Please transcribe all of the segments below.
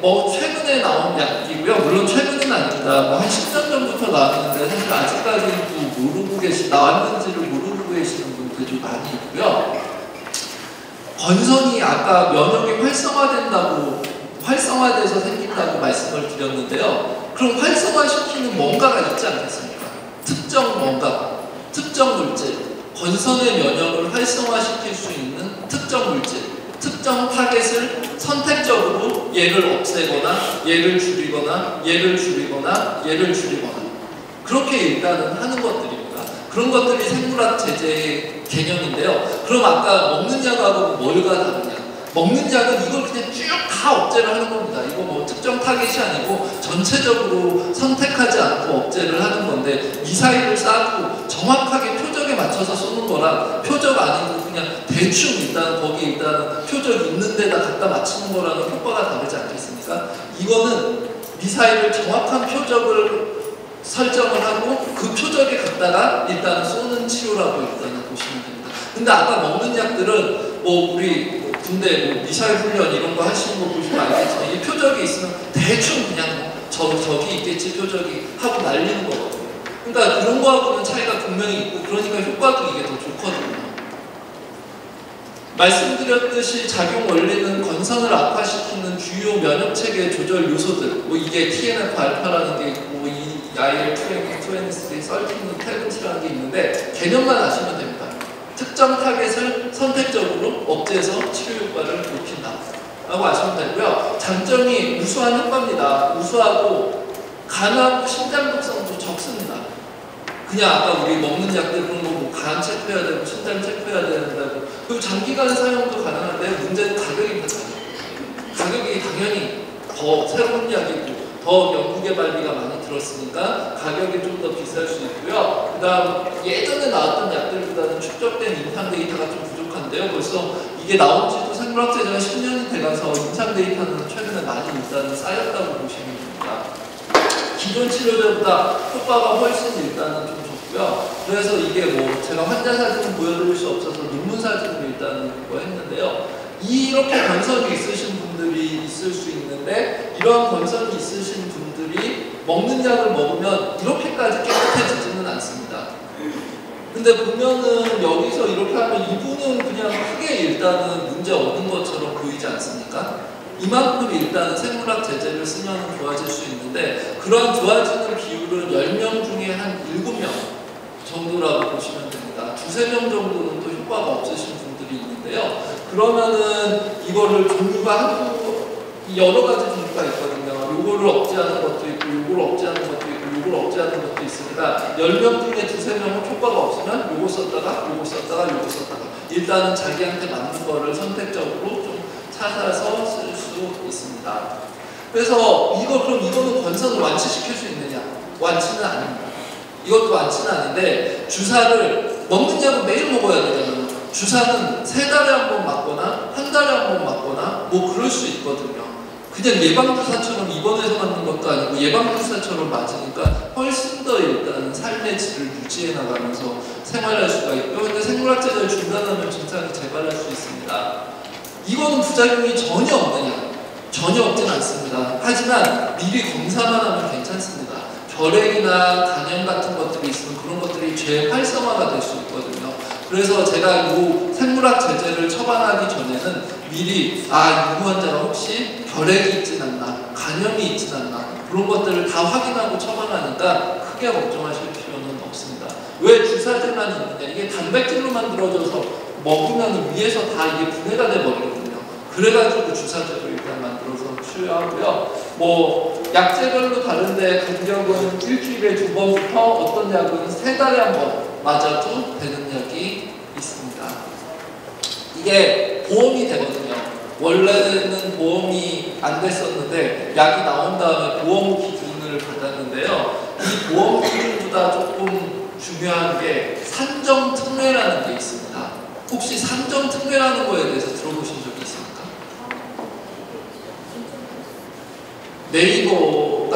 뭐 최근에 나온 약이고요. 물론 최근은 아닙니다. 뭐 한 10년 전부터 나왔는데 사실 아직까지는 또 모르고 계시 나왔는지를 모르고 계시는 분들이 많이 있고요. 건선이 아까 면역이 활성화된다고 활성화돼서 생긴다고 말씀을 드렸는데요. 그럼 활성화시키는 뭔가가 있지 않겠습니까? 특정 뭔가, 특정 물질, 건선의 면역을 활성화시킬 수 있는 특정 물질, 특정 타겟을 선택적으로 얘를 없애거나 얘를 줄이거나 얘를 줄이거나 얘를 줄이거나 그렇게 일단은 하는 것들입니다. 그런 것들이 생물학 제재의 개념인데요. 그럼 아까 먹는 약하고 뭘가 다르냐? 먹는 약은 이걸 그냥 쭉 다 억제를 하는 겁니다. 이거 뭐 특정 타겟이 아니고 전체적으로 선택하지 않고 억제를 하는 건데 미사일을 쏴고 정확하게 표적에 맞춰서 쏘는 거랑 표적 아니고 그냥 대충 일단 거기 일단 표적 있는 데다 갖다 맞추는 거랑은 효과가 다르지 않겠습니까? 이거는 미사일을 정확한 표적을 설정을 하고 그 표적에 갖다가 일단 쏘는 치료라고 일단은 보시면 됩니다. 근데 아까 먹는 약들은 뭐 우리 군대 뭐 미사일 훈련 이런 거 하시는 거 보시면 알겠지만 이 표적이 있으면 대충 그냥 저, 저기 있겠지 표적이 하고 날리는 거거든요. 그러니까 그런 거하고는 차이가 분명히 있고 그러니까 효과도 이게 더 좋거든요. 말씀드렸듯이 작용 원리는 건선을 악화시키는 주요 면역체계 조절 요소들 뭐 이게 TNF 알파라는 게 있고 이 IL-2, 2NS, 썰티는 테르치라는 게 있는데 개념만 아시면 됩니다. 특정 타겟을 선택적으로 억제해서 치료 효과를 높인다. 라고 아시면 되고요. 장점이 우수한 효과입니다. 우수하고 간하고 심장 독성도 적습니다. 그냥 아까 우리 먹는 약들 그런 거뭐간 체크해야 되고 심장 체크해야 된다고 그리고 장기간 사용도 가능한데 문제는 가격이 많아요. 가격이 당연히 더 새로운 약이고 더 연구개발비가 많이 들었으니까 가격이 좀 더 비쌀 수 있고요. 그 다음 예전에 나왔던 약들보다는 축적된 임상 데이터가 좀 부족한데요. 벌써 이게 나온 지도 생물학제가 10년이 돼가서 임상 데이터는 최근에 많이 일단은 쌓였다고 보시면 됩니다. 기존 치료제보다 효과가 훨씬 일단은 좀 좋고요. 그래서 이게 뭐 제가 환자 사진은 보여드릴 수 없어서 논문 사진을 일단 그거 했는데요. 이렇게 건선이 있으신 분들이 있을 수 있는데 이런 건선이 있으신 분들이 먹는 약을 먹으면 이렇게까지 깨끗해지지는 않습니다. 근데 보면은 여기서 이렇게 하면 이분은 그냥 크게 일단은 문제 없는 것처럼 보이지 않습니까? 이만큼 일단은 생물학 제재를 쓰면 좋아질 수 있는데 그런 좋아지는 비율은 10명 중에 한 7명 정도라고 보시면 됩니다. 두세 명 정도는 또 효과가 없으신 분들이 있는데요. 그러면은 이거를 종류가 한두 여러 가지 종류가 있거든요. 요거를 억제하는 것도 있고 요거를 억제하는 것도 있고 요걸 억제하는 것도 있으니까 10명 중에 두세 명은 효과가 없으면 요거 썼다가 요거 썼다가 요거 썼다가 일단은 자기한테 맞는 거를 선택적으로 좀 찾아서 쓸수 있습니다. 그래서 이거 그럼 이거는 건선을 완치시킬 수 있느냐? 완치는 아닙니다. 이것도 완치는 아닌데 주사를 먹는 약은 매일 먹어야 되잖아요. 주사는 세 달에 한 번 맞거나 한 달에 한 번 맞거나 뭐 그럴 수 있거든요. 그냥 예방주사처럼 입원해서 맞는 것도 아니고 예방주사처럼 맞으니까 훨씬 더 일단 삶의 질을 유지해 나가면서 생활할 수가 있고 근데 생물학제를 중단하면 증상이 재발할 수 있습니다. 이거는 부작용이 전혀 없느냐? 전혀 없진 않습니다. 하지만 미리 검사만 하면 괜찮습니다. 결핵이나 간염 같은 것들이 있으면 그런 것들이 재활성화가 될 수 있거든요. 그래서 제가 이 생물학 제재를 처방하기 전에는 미리 아, 이 환자가 혹시 결핵이 있진 않나, 간염이 있진 않나 그런 것들을 다 확인하고 처방하니까 크게 걱정하실 필요는 없습니다. 왜 주사제만 있느냐? 이게 단백질로 만들어져서 먹으면 위에서 다 이게 분해가 돼버리거든요. 그래가지고 주사제로 치료하고요. 뭐 약제별로 다른데 간격은 일주일에 두 번부터 어떤 약은 세 달에 한 번 맞아도 되는 약이 있습니다. 이게 보험이 되거든요. 원래는 보험이 안 됐었는데 약이 나온 다음에 보험 기준을 받았는데요. 이 보험 기준보다 조금 중요한 게 산정 특례라는 게 있습니다. 혹시 산정 특례라는 거에 대해서 들어보신 적이 있습니까? 네이버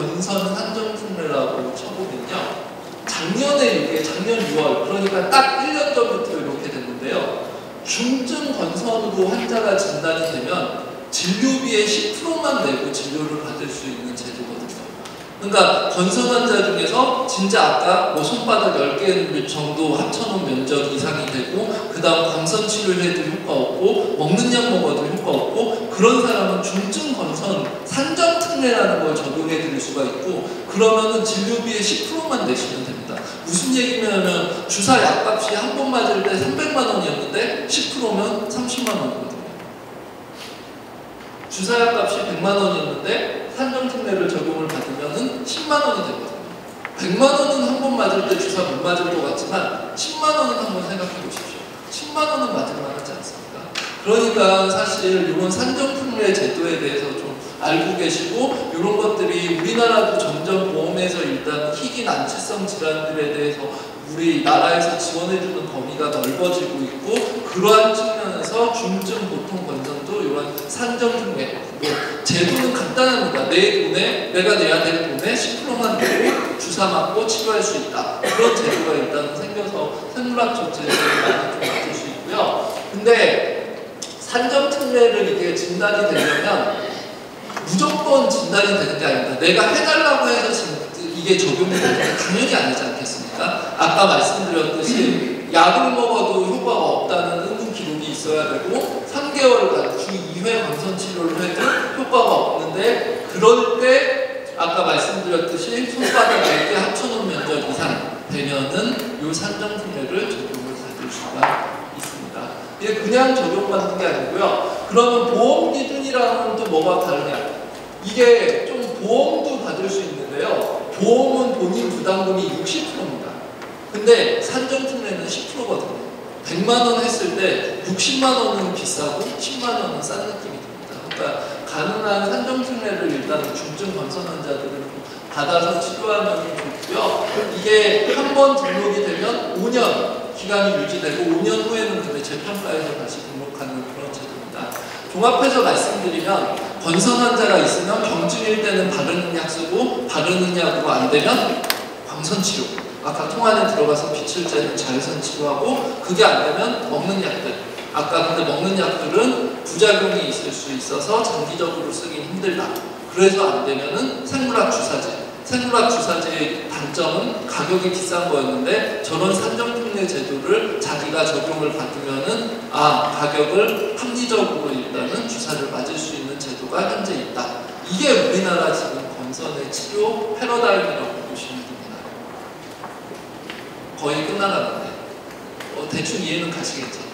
건선 산정 특례라고 쳐보면요. 작년에 이게 작년 6월 그러니까 딱 1년 전부터 이렇게 됐는데요. 중증 건선으로 환자가 진단이 되면 진료비의 10%만 내고 진료를 받을 수 있는 제도거든요. 그러니까 건선 환자 중에서 진짜 아까 뭐 손바닥 10개 정도 합쳐놓은 면적 이상이 되고 그 다음 광선 치료를 해도 효과 없고 먹는 약 먹어도 효과 없고 그런 사람은 중증 건선 산정 특례라는 걸 적용해 드릴 수가 있고 그러면은 진료비의 10%만 내시면 됩니다. 무슨 얘기냐면 주사 약값이 한 번 맞을 때 300만 원이었는데 10%면 30만 원이거든요. 주사 약값이 100만 원이었는데 산정 특례를 적용을 받으면은 10만 원이 되거든요. 100만 원은 한 번 맞을 때 주사 못 맞을 것 같지만 10만 원은 한번 생각해 보십시오. 10만 원은 맞을 만하지 않습니까? 그러니까 사실 이런 산정 특례 제도에 대해서 좀 알고 계시고 이런 것들이 우리나라도 점점 보험에서 일단 희귀 난치성 질환들에 대해서 우리 나라에서 지원해주는 범위가 넓어지고 있고 그러한 측면에서 중증 보통 건전도 이런 산정 특례 뭐 제도는 간단합니다. 내 돈에 내가 내야 될 돈에 10%만 내고 주사 맞고 치료할 수 있다. 그런 제도가 일단 생겨서 생물학적 제도를 많이 좀 맡을 수 있고요. 근데 산정 특례를 이게 진단이 되려면 무조건 진단이 되는 게 아닙니다. 내가 해달라고 해서 진- 이게 적용이 되는 게 당연히 아니지 않겠습니까? 아까 말씀드렸듯이 약을 먹어도 효과가 없다는 응급 기록이 있어야 되고 3개월간 주 2회 광선 치료를 해도 효과가 없는데 그럴 때 아까 말씀드렸듯이 손바닥 4개 합쳐놓은 면적 이상 되면은 요 산정 특례를 적용을 받을 수가 있습니다. 이게 그냥 적용받는 게 아니고요. 그러면 보험 기준이랑은 또 뭐가 다르냐? 이게 좀 보험도 받을 수 있는데요. 보험은 본인 부담금이 60%입니다. 근데 산정 특례는 10%거든요. 100만 원 했을 때 60만 원은 비싸고 10만 원은 싼 느낌이 듭니다. 그러니까 가능한 산정 특례를 일단 중증 건선 환자들은 받아서 치료하면 좋고요. 이게 한 번 등록이 되면 5년 기간이 유지되고 5년 후에는 근데 재평가해서 다시 등록하는 그런 제도입니다. 종합해서 말씀드리면 건선 환자가 있으면 경증일 때는 바르는 약 쓰고 바르는 약으로 안 되면 광선 치료. 아까 통 안에 들어가서 빛을 쬐는 자외선 치료하고 그게 안 되면 먹는 약들. 아까 근데 먹는 약들은 부작용이 있을 수 있어서 장기적으로 쓰긴 힘들다. 그래서 안 되면은 생물학 주사제. 생물학 주사제의 단점은 가격이 비싼 거였는데 저런 산정특례 제도를 자기가 적용을 받으면은 아 가격을 합리적으로 일단은 주사를 있는 제도가 현재 있다. 이게 우리나라 지금 건선의 치료 패러다임이라고 보시면 됩니다. 거의 끝나가는데 어, 대충 이해는 가시겠죠?